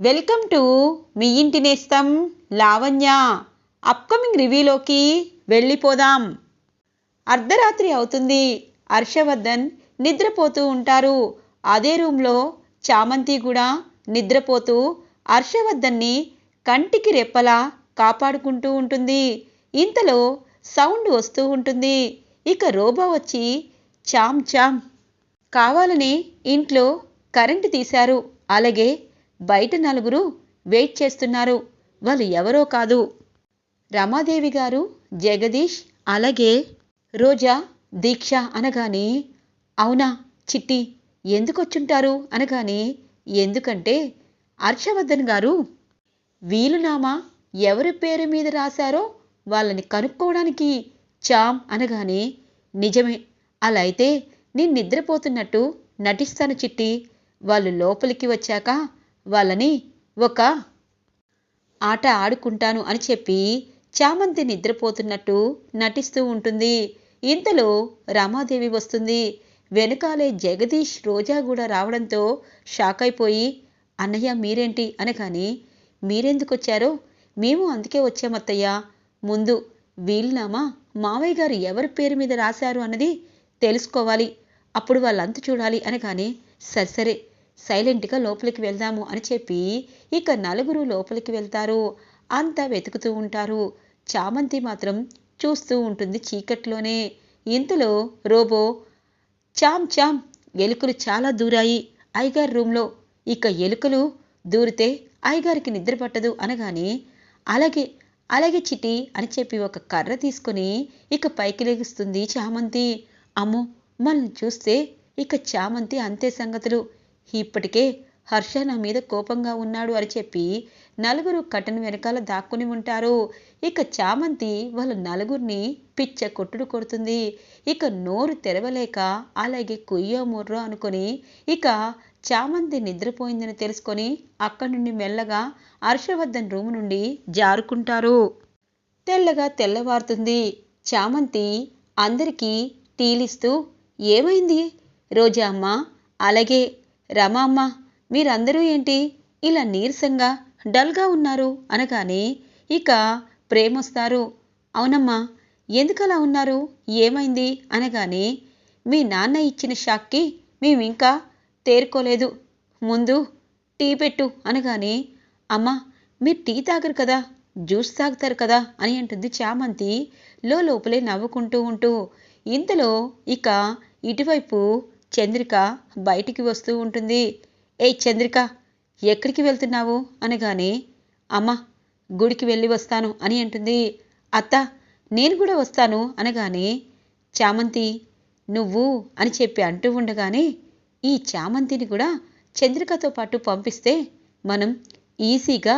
Welcome to me ఇంటి నేస్తం Lavanya. Upcoming రివ్యూలోకి వెళ్ళిపోదాం. అర్ధరాత్రి అవుతుంది. హర్షవర్ధన్ నిద్రపోతూ ఉంటారు. అదే రూమ్లో చామంతి కూడా నిద్రపోతూ హర్షవర్ధన్ని కంటికి రెప్పలా కాపాడుకుంటూ ఉంటుంది. ఇంతలో సౌండ్ వస్తూ ఉంటుంది. ఇక రోబో వచ్చి చామ్ చామ్ కావాలని ఇంట్లో కరెంటు తీశారు. అలాగే బయట నలుగురు వెయిట్ చేస్తున్నారు. వాళ్ళు ఎవరో కాదు. రమాదేవి గారు జగదీష్ అలాగే రోజా దీక్ష అనగానే అవునా చిట్టి ఎందుకు వచ్చుంటారు అనగానే ఎందుకంటే హర్షవర్ధన్ గారు వీలునామా ఎవరి పేరు మీద రాశారో వాళ్ళని కనుక్కోవడానికి చామ్ అనగానే నిజమే అలా అయితే నేను నిద్రపోతున్నట్టు నటిస్తాను చిట్టి. వాళ్ళు లోపలికి వచ్చాక వాళ్ళని ఒక ఆట ఆడుకుంటాను అని చెప్పి చామంతి నిద్రపోతున్నట్టు నటిస్తూ ఉంటుంది. ఇంతలో రామాదేవి వస్తుంది. వెనకాలే జగదీష్ రోజా కూడా రావడంతో షాక్ అయిపోయి అన్నయ్య మీరేంటి? అనగాని మీరెందుకు వచ్చారో? మేము అందుకే వచ్చామత్తయ్య ముందు వీలునామా మావయ్య గారు ఎవరి పేరు మీద రాశారు అన్నది తెలుసుకోవాలి. అప్పుడు వాళ్ళంత చూడాలి. అనగానే సరే సరే. సైలెంట్గా లోపలికి వెళ్దాము అని చెప్పి ఇక నలుగురు లోపలికి వెళ్తారు. అంతా వెతుకుతూ ఉంటారు. చామంతి మాత్రం చూస్తూ ఉంటుంది చీకట్లోనే. ఇంతలో రోబో చామ్ చామ్ ఎలుకలు చాలా దూరాయి. ఐగారు రూమ్లో ఇక ఎలుకలు దూరితే ఐగారికి నిద్ర పట్టదు అనగానే అలాగే అలాగే చిటి అని చెప్పి ఒక కర్ర తీసుకొని ఇక పైకి లెగుస్తుంది చామంతి. అమ్మో మనల్ని చూస్తే ఇక చామంతి అంతే సంగతులు. ఇప్పటికే హర్ష నా మీద కోపంగా ఉన్నాడు అని చెప్పి నలుగురు కటన్ వెనకాల దాక్కుని ఉంటారు. ఇక చామంతి వాళ్ళ నలుగురిని పిచ్చ కొట్టుడు కొడుతుంది. ఇక నోరు తెరవలేక అలాగే కుయ్యో ముర్రో అనుకొని ఇక చామంతి నిద్రపోయిందని తెలుసుకొని అక్కడి నుండి మెల్లగా హర్షవర్ధన్ రూమ్ నుండి జారుకుంటారు. తెల్లగా తెల్లవారుతుంది. చామంతి అందరికీ టీలిస్తూ ఏమైంది? రోజా అమ్మ అలాగే రమామ్మ మీరందరూ ఏంటి? ఇలా నీరసంగా డల్గా ఉన్నారు అనగానే ఇక ప్రేమొస్తారు. అవునమ్మా ఎందుకలా ఉన్నారు? ఏమైంది? అనగానే మీ నాన్న ఇచ్చిన షాక్కి మేము ఇంకా తేరుకోలేదు. ముందు టీ పెట్టు అనగానే అమ్మా మీరు టీ తాగరు కదా జ్యూస్ తాగుతారు కదా అని అంటుంది చామంతి లోపలే నవ్వుకుంటూ ఉంటూ. ఇంతలో ఇక ఇటువైపు చంద్రిక బయటికి వస్తూ ఉంటుంది. ఏ చంద్రిక ఎక్కడికి వెళ్తున్నావు? అనగానే అమ్మ గుడికి వెళ్ళి వస్తాను అని అంటుంది. అత్త నేను కూడా వస్తాను అనగానే చామంతి నువ్వు అని చెప్పి అంటూ ఉండగానే ఈ చామంతిని కూడా చంద్రికతో పాటు పంపిస్తే మనం ఈజీగా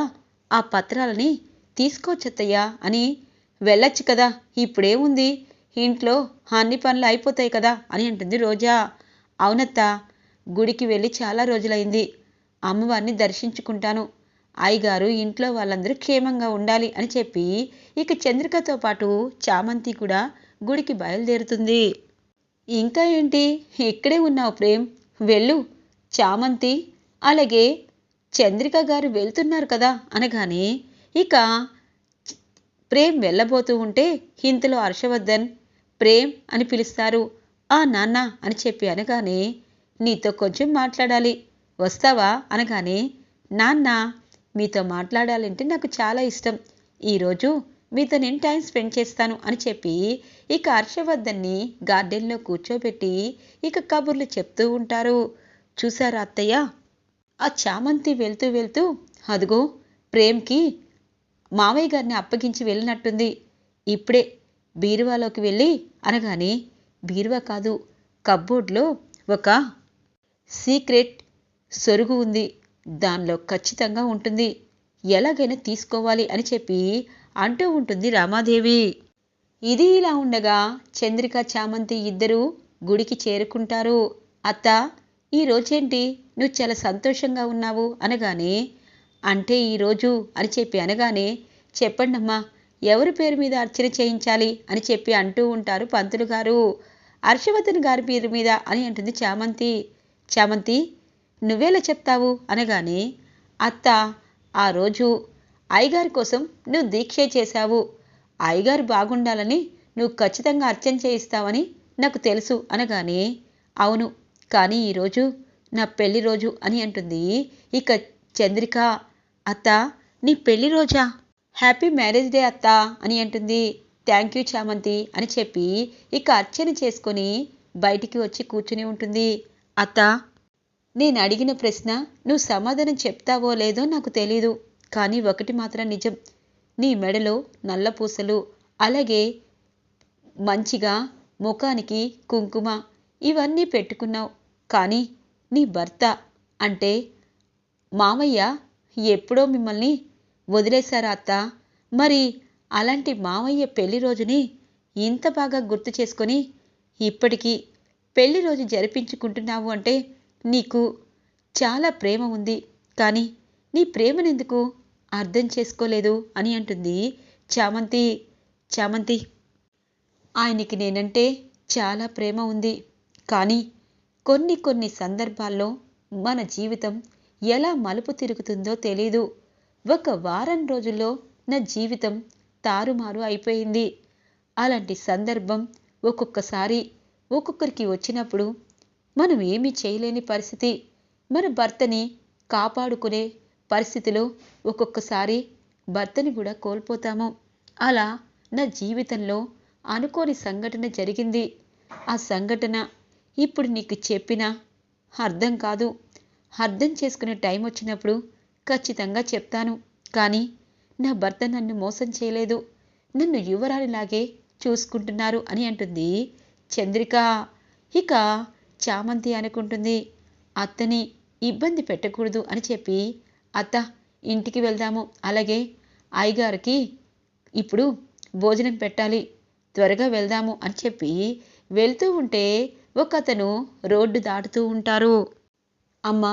ఆ పత్రాలని తీసుకోవచ్చత్తయ్యా అని వెళ్ళొచ్చు కదా ఇప్పుడేముంది ఇంట్లో అన్ని పనులు అయిపోతాయి కదా అని అంటుంది రోజా. అవునత్త గుడికి వెళ్ళి చాలా రోజులైంది. అమ్మవారిని దర్శించుకుంటాను. అయ్యగారు ఇంట్లో వాళ్ళందరూ క్షేమంగా ఉండాలి అని చెప్పి ఇక చంద్రికతో పాటు చామంతి కూడా గుడికి బయలుదేరుతుంది. ఇంకా ఏంటి? ఇక్కడే ఉన్నావు ప్రేమ్. వెళ్ళు. చామంతి. అలాగే చంద్రిక గారు వెళ్తున్నారు కదా అనగానే ఇక ప్రేమ్ వెళ్ళబోతూ ఉంటే ఇంతలో హర్షవర్ధన్ ప్రేమ్ అని పిలుస్తారు. ఆ నాన్న అని చెప్పి అనగానే నీతో కొంచెం మాట్లాడాలి. వస్తావా? అనగానే నాన్న మీతో మాట్లాడాలంటే నాకు చాలా ఇష్టం. ఈరోజు మీతో నేను టైం స్పెండ్ చేస్తాను అని చెప్పి ఇక హర్షవర్ధన్ని గార్డెన్లో కూర్చోబెట్టి ఇక కబుర్లు చెప్తూ ఉంటారు. చూసారా అత్తయ్య? ఆ చామంతి వెళ్తూ వెళ్తూ అదుగో ప్రేమ్కి మావయ్య గారిని అప్పగించి వెళ్ళినట్టుంది. ఇప్పుడే బీరువాలోకి వెళ్ళి అనగానే బీరువా కాదు కబ్బోర్డ్లో ఒక సీక్రెట్ సొరుగు ఉంది. దానిలో ఖచ్చితంగా ఉంటుంది. ఎలాగైనా తీసుకోవాలి అని చెప్పి అంటూ ఉంటుంది రామాదేవి. ఇది ఇలా ఉండగా చంద్రిక చామంతి ఇద్దరూ గుడికి చేరుకుంటారు. అత్త ఈ రోజేంటి? నువ్వు చాలా సంతోషంగా ఉన్నావు అనగానే అంటే ఈరోజు అని చెప్పి అనగానే చెప్పండమ్మా ఎవరి పేరు మీద అర్చన చేయించాలి అని చెప్పి అంటూ ఉంటారు పంతులు గారు. హర్షవర్ధన్ గారి పేరు మీద అని అంటుంది చామంతి. చామంతి నువ్వేలా చెప్తావు? అనగానే అత్త ఆ రోజు అయ్యగారి కోసం నువ్వు దీక్ష చేశావు. అయ్యగారు బాగుండాలని నువ్వు ఖచ్చితంగా అర్చన చేయిస్తావని నాకు తెలుసు అనగానే అవును కానీ ఈరోజు నా పెళ్ళి రోజు అని అంటుంది ఇక చంద్రిక. అత్త నీ పెళ్ళి రోజా? హ్యాపీ మ్యారేజ్ డే అత్త అని అంటుంది. థ్యాంక్ యూ చామంతి అని చెప్పి ఇక అర్చన చేసుకొని బయటికి వచ్చి కూర్చుని ఉంటుంది. అత్త నేను అడిగిన ప్రశ్న నువ్వు సమాధానం చెప్తావో లేదో నాకు తెలీదు. కానీ ఒకటి మాత్రం నిజం. నీ మెడలో నల్ల పూసలు అలాగే మంచిగా ముఖానికి కుంకుమ ఇవన్నీ పెట్టుకున్నావు. కానీ నీ భర్త అంటే మామయ్య ఎప్పుడో మిమ్మల్ని వదిలేశారా అత్త? మరి అలాంటి మావయ్య పెళ్ళి రోజుని ఇంత బాగా గుర్తు చేసుకొని ఇప్పటికీ పెళ్ళి రోజు జరిపించుకుంటున్నావు అంటే నీకు చాలా ప్రేమ ఉంది. కానీ నీ ప్రేమనెందుకు అర్థం చేసుకోలేదు అని అంటుంది చామంతి. చామంతి ఆయనకి నేనంటే చాలా ప్రేమ ఉంది. కానీ కొన్ని కొన్ని సందర్భాల్లో మన జీవితం ఎలా మలుపు తిరుగుతుందో తెలీదు. ఒక వారం రోజుల్లో నా జీవితం తారుమారు అయిపోయింది. అలాంటి సందర్భం ఒక్కొక్కసారి ఒక్కొక్కరికి వచ్చినప్పుడు మనం ఏమీ చేయలేని పరిస్థితి. మన భర్తని కాపాడుకునే పరిస్థితిలో ఒక్కొక్కసారి భర్తని కూడా కోల్పోతాము. అలా నా జీవితంలో అనుకోని సంఘటన జరిగింది. ఆ సంఘటన ఇప్పుడు నీకు చెప్పినా అర్థం కాదు. అర్థం చేసుకునే టైం వచ్చినప్పుడు ఖచ్చితంగా చెప్తాను. కానీ నా భర్త నన్ను మోసం చేయలేదు. నన్ను యువరాలిలాగే చూసుకుంటున్నారు అని అంటుంది చంద్రిక. ఇక చామంతి అనుకుంటుంది అత్తని ఇబ్బంది పెట్టకూడదు అని చెప్పి అత్త ఇంటికి వెళ్దాము. అలాగే అయ్యగారికి ఇప్పుడు భోజనం పెట్టాలి త్వరగా వెళ్దాము అని చెప్పి వెళ్తూ ఉంటే ఒక అతను రోడ్డు దాటుతూ ఉంటారు. అమ్మా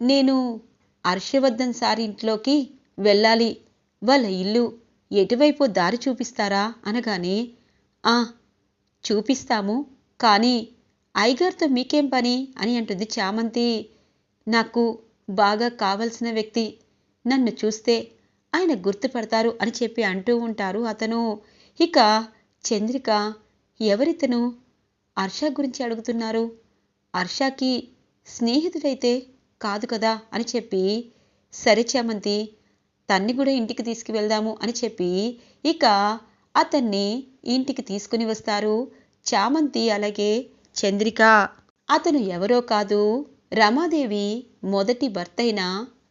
నేను హర్షవర్ధన్ సార్ ఇంట్లోకి వెళ్ళాలి. వాళ్ళ ఇల్లు ఎటువైపు దారి చూపిస్తారా? అనగానే ఆ చూపిస్తాము. కానీ ఐగర్తో మీకేం పని? అని అంటుంది చామంతి. నాకు బాగా కావలసిన వ్యక్తి నన్ను చూస్తే ఆయన గుర్తుపడతారు అని చెప్పి అంటూ ఉంటారు అతను. ఇక చంద్రిక ఎవరితను? హర్ష గురించి అడుగుతున్నారు. హర్షకి స్నేహితుడైతే కాదు కదా అని చెప్పి సరే చామంతి తన్ని కూడా ఇంటికి తీసుకువెళ్దాము అని చెప్పి ఇక అతన్ని ఇంటికి తీసుకుని వస్తారు. చామంతి అలాగే చంద్రిక అతను ఎవరో కాదు రమాదేవి మొదటి భర్తైన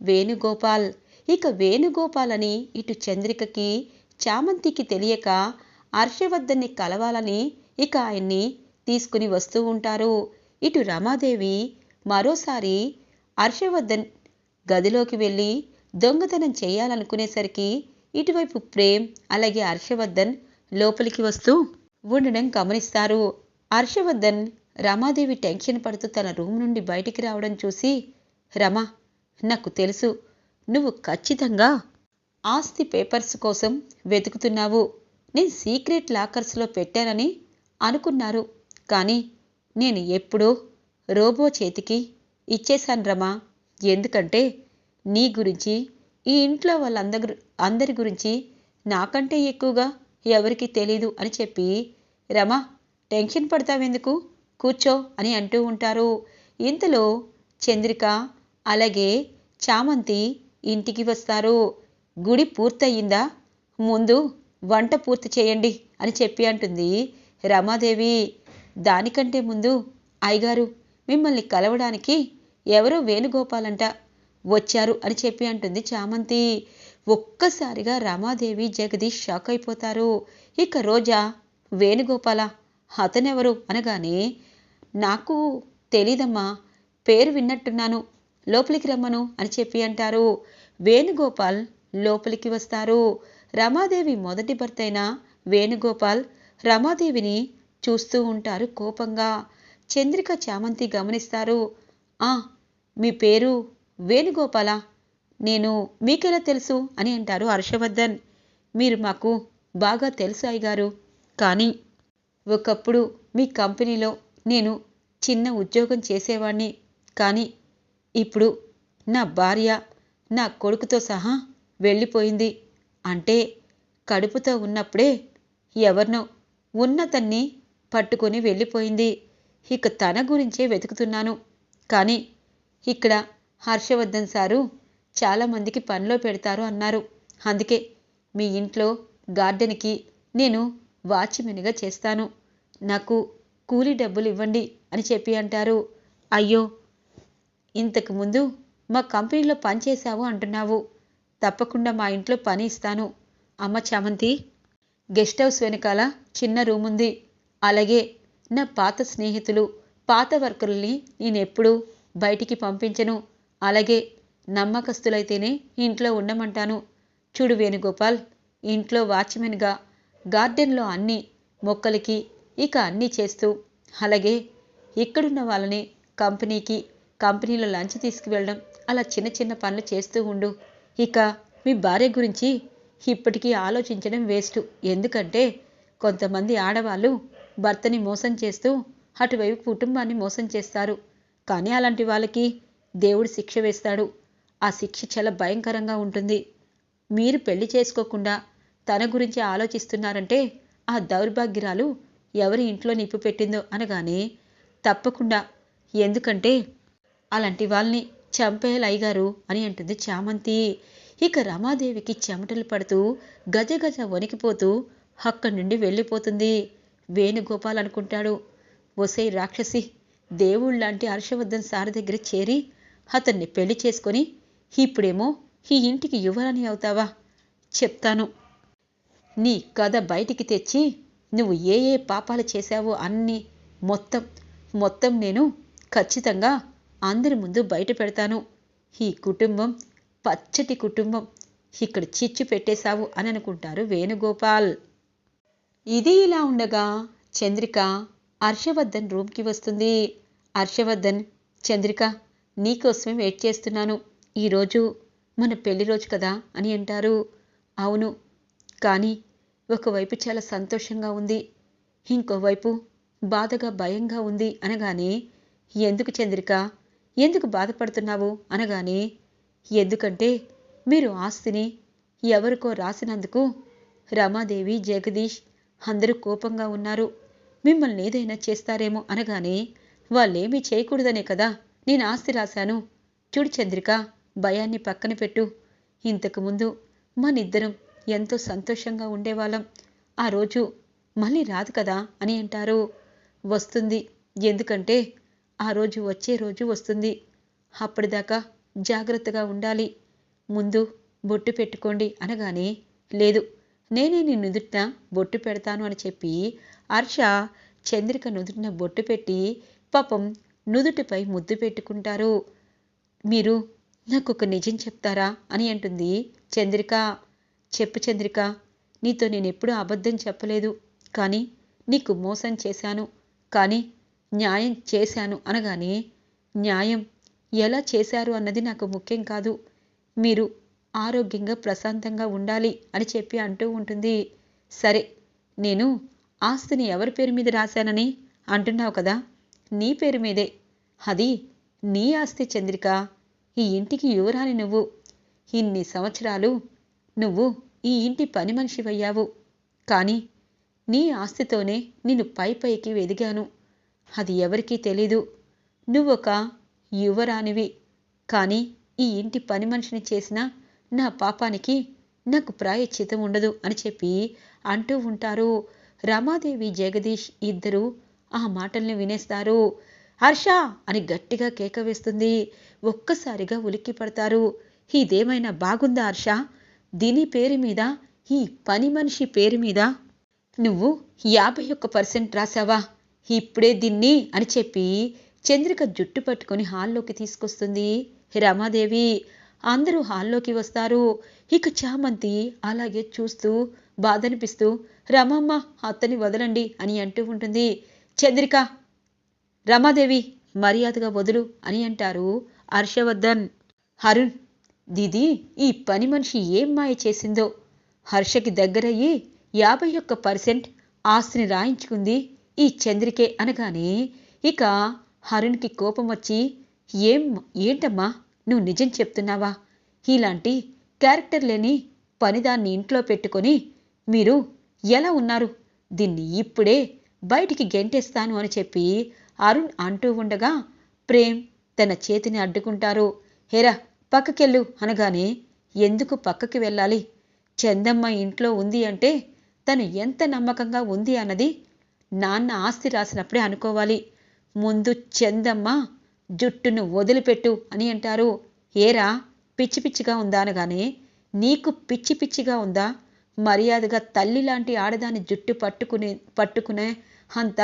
వేణుగోపాల్. ఇక వేణుగోపాల్ అని ఇటు చంద్రికకి చామంతికి తెలియక హర్షవర్ధన్ని కలవాలని ఇక ఆయన్ని తీసుకుని వస్తూ ఉంటారు. ఇటు రమాదేవి మరోసారి హర్షవర్ధన్ గదిలోకి వెళ్ళి దొంగతనం చేయాలనుకునేసరికి ఇటువైపు ప్రేమ్ అలాగే హర్షవర్ధన్ లోపలికి వస్తూ ఉండడం గమనిస్తారు. హర్షవర్ధన్ రమాదేవి టెన్షన్ పడుతూ తన రూమ్ నుండి బయటికి రావడం చూసి రమా నాకు తెలుసు నువ్వు ఖచ్చితంగా ఆస్తి పేపర్స్ కోసం వెతుకుతున్నావు. నేను సీక్రెట్ లాకర్స్లో పెట్టానని అనుకున్నారు. కానీ నేను ఎప్పుడో రోబో చేతికి ఇచ్చేశాను రమా. ఎందుకంటే నీ గురించి ఈ ఇంట్లో వాళ్ళందరి అందరి గురించి నాకంటే ఎక్కువగా ఎవరికి తెలీదు అని చెప్పి రమా టెన్షన్ పడతావెందుకు? కూర్చో అని అంటూ ఉంటారు. ఇంతలో చంద్రిక అలాగే చామంతి ఇంటికి వస్తారు. గుడి పూర్తయిందా? ముందు వంట పూర్తి చేయండి అని చెప్పి అంటుంది రమాదేవి. దానికంటే ముందు అయ్యగారు మిమ్మల్ని కలవడానికి ఎవరో వేణుగోపాలంట. వచ్చారు అని చెప్పి అంటుంది చామంతి. ఒక్కసారిగా రమాదేవి జగదీష్ షాక్ అయిపోతారు. ఇక రోజా వేణుగోపాల అతనెవరు అనగానే నాకు తెలీదమ్మా పేరు విన్నట్టున్నాను లోపలికి రమ్మను అని చెప్పి అంటారు. వేణుగోపాల్ లోపలికి వస్తారు. రమాదేవి మొదటి భర్తైన వేణుగోపాల్ రమాదేవిని చూస్తూ ఉంటారు కోపంగా. చంద్రిక చామంతి గమనిస్తారు. మీ పేరు వేణుగోపాల? నేను మీకెలా తెలుసు? అని అంటారు హర్షవర్ధన్. మీరు మాకు బాగా తెలుసు అయ్యగారు. కానీ ఒకప్పుడు మీ కంపెనీలో నేను చిన్న ఉద్యోగం చేసేవాడిని కానీ ఇప్పుడు నా భార్య నా కొడుకుతో సహా వెళ్ళిపోయింది. అంటే కడుపుతో ఉన్నప్పుడే ఎవరినో ఉన్నతన్ని పట్టుకొని వెళ్ళిపోయింది. ఇక తన గురించే వెతుకుతున్నాను. కానీ ఇక్కడ హర్షవర్ధన్ సారు చాలామందికి పనిలో పెడతారు అన్నారు. అందుకే మీ ఇంట్లో గార్డెన్కి నేను వాచ్మెన్గా చేస్తాను. నాకు కూలీ డబ్బులు ఇవ్వండి అని చెప్పి అంటారు. అయ్యో ఇంతకుముందు మా కంపెనీలో పనిచేశావు అంటున్నావు. తప్పకుండా మా ఇంట్లో పని ఇస్తాను. అమ్మ చామంతి గెస్ట్ హౌస్ వెనకాల చిన్న రూమ్ ఉంది అలాగే నా పాత స్నేహితులు పాత వర్కర్లని నేను ఎప్పుడూ బయటికి పంపించను. అలాగే నమ్మకస్తులైతేనే ఇంట్లో ఉండమంటాను. చూడు వేణుగోపాల్ ఇంట్లో వాచ్మెన్గా గార్డెన్లో అన్ని మొక్కలకి ఇక అన్నీ చేస్తూ అలాగే ఇక్కడున్న వాళ్ళని కంపెనీకి కంపెనీలో లంచ్ తీసుకువెళ్ళడం అలా చిన్న చిన్న పనులు చేస్తూ ఉండు. ఇక మీ భార్య గురించి ఇప్పటికీ ఆలోచించడం వేస్ట్. ఎందుకంటే కొంతమంది ఆడవాళ్ళు భర్తని మోసం చేస్తూ అటువైపు కుటుంబాన్ని మోసం చేస్తారు. కానీ అలాంటి వాళ్ళకి దేవుడు శిక్ష వేస్తాడు. ఆ శిక్ష చాలా భయంకరంగా ఉంటుంది. మీరు పెళ్ళి చేసుకోకుండా తన గురించి ఆలోచిస్తున్నారంటే ఆ దౌర్భాగ్యరాలు ఎవరి ఇంట్లో నిప్పు పెట్టిందో అనగానే తప్పకుండా. ఎందుకంటే అలాంటి వాళ్ళని చంపేయాలి అయ్యగారు అని అంటుంది చామంతి. ఇక రమాదేవికి చెమటలు పడుతూ గజ గజ వణికిపోతూ అక్కడి నుండి వెళ్ళిపోతుంది. వేణుగోపాల్ అనుకుంటాడు. ఒసై రాక్షసి దేవుళ్ళంటి హర్షవర్ధన్ సార్ దగ్గర చేరి అతన్ని పెళ్ళి చేసుకొని ఇప్పుడేమో ఈ ఇంటికి యువరాని అవుతావా? చెప్తాను. నీ కథ బయటికి తెచ్చి నువ్వు ఏ ఏ పాపాలు చేశావో అన్నీ మొత్తం మొత్తం నేను ఖచ్చితంగా అందరి ముందు బయట పెడతాను. ఈ కుటుంబం పచ్చటి కుటుంబం. ఇక్కడ చిచ్చు పెట్టేశావు అని అనుకుంటారు వేణుగోపాల్. ఇది ఇలా ఉండగా చంద్రిక హర్షవర్ధన్ రూమ్కి వస్తుంది. హర్షవర్ధన్ చంద్రిక నీకోసమే వెయిట్ చేస్తున్నాను. ఈరోజు మన పెళ్ళి రోజు కదా అని అంటారు. అవును కానీ ఒకవైపు చాలా సంతోషంగా ఉంది. ఇంకోవైపు బాధగా భయంగా ఉంది అనగానే ఎందుకు చంద్రిక? ఎందుకు బాధపడుతున్నావు? అనగానే ఎందుకంటే మీరు ఆస్తిని ఎవరికో రాసినందుకు రమాదేవి జగదీష్ అందరూ కోపంగా ఉన్నారు. మిమ్మల్ని ఏదైనా చేస్తారేమో అనగానే వాళ్ళేమీ చేయకూడదనే కదా. నేను ఆస్తి రాశాను. చూడు చంద్రిక భయాన్ని పక్కన పెట్టు. ఇంతకుముందు మనిద్దరం ఎంతో సంతోషంగా ఉండేవాళ్ళం. ఆ రోజు మళ్ళీ రాదు కదా అని అంటారు. వస్తుంది. ఎందుకంటే ఆ రోజు వచ్చే రోజు వస్తుంది. అప్పటిదాకా జాగ్రత్తగా ఉండాలి. ముందు బొట్టు పెట్టుకోండి అనగానే లేదు నేనే నిన్నుదుట బొట్టు పెడతాను అని చెప్పి హర్ష చంద్రిక నుదుటిన బొట్టు పెట్టి పాపం నుదుటిపై ముద్దు పెట్టుకుంటారు. మీరు నాకు ఒక నిజం చెప్తారా అని అంటుంది చంద్రిక. చెప్పు చంద్రిక నీతో నేను ఎప్పుడూ అబద్ధం చెప్పలేదు. కానీ నీకు మోసం చేశాను. కానీ న్యాయం చేశాను అనగానే న్యాయం ఎలా చేశారు అన్నది నాకు ముఖ్యం కాదు. మీరు ఆరోగ్యంగా ప్రశాంతంగా ఉండాలి అని చెప్పి అంటూ ఉంటుంది. సరే నేను ఆస్తిని ఎవరి పేరు మీద రాశానని అంటున్నావు కదా? నీ పేరు మీదే. అది నీ ఆస్తి చంద్రిక. ఈ ఇంటికి యువరాని నువ్వు. ఇన్ని సంవత్సరాలు నువ్వు ఈ ఇంటి పని మనిషివయ్యావు. కానీ నీ ఆస్తితోనే నిన్ను పై పైకి వెదిగాను. అది ఎవరికీ తెలీదు. నువ్వొక యువరానివి కానీ ఈ ఇంటి పని మనిషిని చేసిన నా పాపానికి నాకు ప్రాయశ్చితం ఉండదు అని చెప్పి అంటూ ఉంటారు. రమాదేవి జగదీష్ ఇద్దరూ ఆ మాటల్ని వినేస్తారు. హర్ష అని గట్టిగా కేక వేస్తుంది. ఒక్కసారిగా ఉలిక్కి పడతారు. ఇదేమైనా బాగుందా హర్ష? దీని పేరు మీద ఈ పని మనిషి పేరు మీద నువ్వు యాభై ఒక్క పర్సెంట్ రాసావా? ఇప్పుడే దీన్ని అని చెప్పి చంద్రిక జుట్టు పట్టుకొని హాల్లోకి తీసుకొస్తుంది రమాదేవి. అందరూ హాల్లోకి వస్తారు. ఇక చామంతి అలాగే చూస్తూ బాధనిపిస్తూ రమమ్మ అత్తని వదలండి అని అంటూ ఉంటుంది. చంద్రిక రమాదేవి మర్యాదగా వదులు అని అంటారు హర్షవర్ధన్. అరుణ్ దీది ఈ పని మనిషి ఏం మాయ చేసిందో? హర్షకి దగ్గరయ్యి యాభై ఒక్క పర్సెంట్ ఆస్తిని రాయించుకుంది ఈ చంద్రికే అనగానే ఇక హరుణ్కి కోపం వచ్చి ఏం ఏంటమ్మా నువ్వు నిజం చెప్తున్నావా? ఇలాంటి క్యారెక్టర్ లేని పనిదాన్ని ఇంట్లో పెట్టుకొని మీరు ఎలా ఉన్నారు? దీన్ని ఇప్పుడే బయటికి గెంటేస్తాను అని చెప్పి అరుణ్ అంటూ ఉండగా ప్రేమ్ తన చేతిని అడ్డుకుంటారు. హేరా పక్కకెళ్ళు అనగానే ఎందుకు పక్కకి వెళ్ళాలి? చందమ్మ ఇంట్లో ఉంది అంటే తను ఎంత నమ్మకంగా ఉంది అన్నది నాన్న ఆస్తి రాసినప్పుడే అనుకోవాలి. ముందు చందమ్మ జుట్టును వదిలిపెట్టు అని అంటారు. ఏరా పిచ్చి పిచ్చిగా ఉందా అనగానే నీకు పిచ్చి పిచ్చిగా ఉందా? మర్యాదగా తల్లి లాంటి ఆడదాని జుట్టు పట్టుకునే పట్టుకునే అంత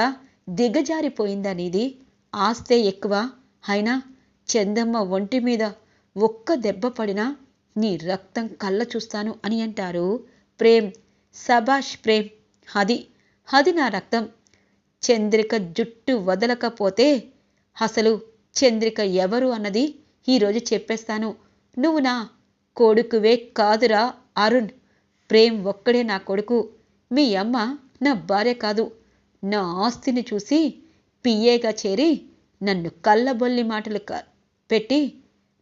దిగజారిపోయిందనేది ఆస్తే ఎక్కువ. అయినా చందమ్మ ఒంటి మీద ఒక్క దెబ్బ పడినా నీ రక్తం కళ్ళ చూస్తాను అని అంటారు ప్రేమ్ సబాష్ ప్రేమ్. అది అది నా రక్తం. చంద్రిక జుట్టు వదలకపోతే అసలు చంద్రిక ఎవరు అన్నది ఈరోజు చెప్పేస్తాను. నువ్వు నా కొడుకువే కాదురా అరుణ్. ప్రేమ్ ఒక్కడే నా కొడుకు. మీ అమ్మ నా భార్య కాదు. నా ఆస్తిని చూసి పిఏగా చేరి నన్ను కళ్ళబొల్లి మాటలు పెట్టి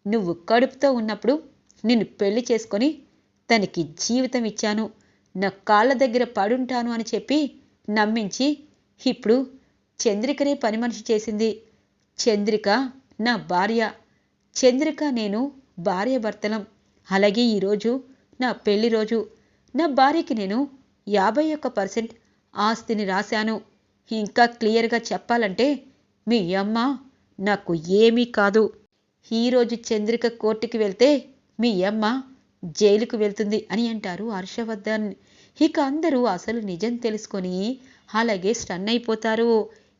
నువ్వు కడుపుతో ఉన్నప్పుడు నిన్ను పెళ్ళి చేసుకొని తనకి జీవితం ఇచ్చాను. నా కాళ్ళ దగ్గర పడుంటాను అని చెప్పి నమ్మించి ఇప్పుడు చంద్రికనే పని మనిషి చేసింది. చంద్రిక నా భార్య. చంద్రిక నేను భార్య భర్తలం అలాగే ఈరోజు నా పెళ్ళి రోజు. నా భార్యకి నేను యాభై ఒక్క పర్సెంట్ ఆస్తిని రాశాను. ఇంకా క్లియర్గా చెప్పాలంటే మీ అమ్మ నాకు ఏమీ కాదు. ఈరోజు చంద్రిక కోర్టుకి వెళ్తే మీ అమ్మ జైలుకు వెళ్తుంది అని అంటారు హర్షవర్ధన్. ఇక అందరూ అసలు నిజం తెలుసుకొని అలాగే స్టన్ అయిపోతారు.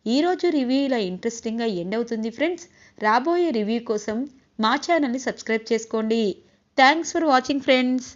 ఈరోజు రివ్యూ ఇలా ఇంట్రెస్టింగ్గా ఎండ్ అవుతుంది ఫ్రెండ్స్. రాబోయే రివ్యూ కోసం మా ఛానల్ని సబ్స్క్రైబ్ చేసుకోండి. Thanks for watching friends.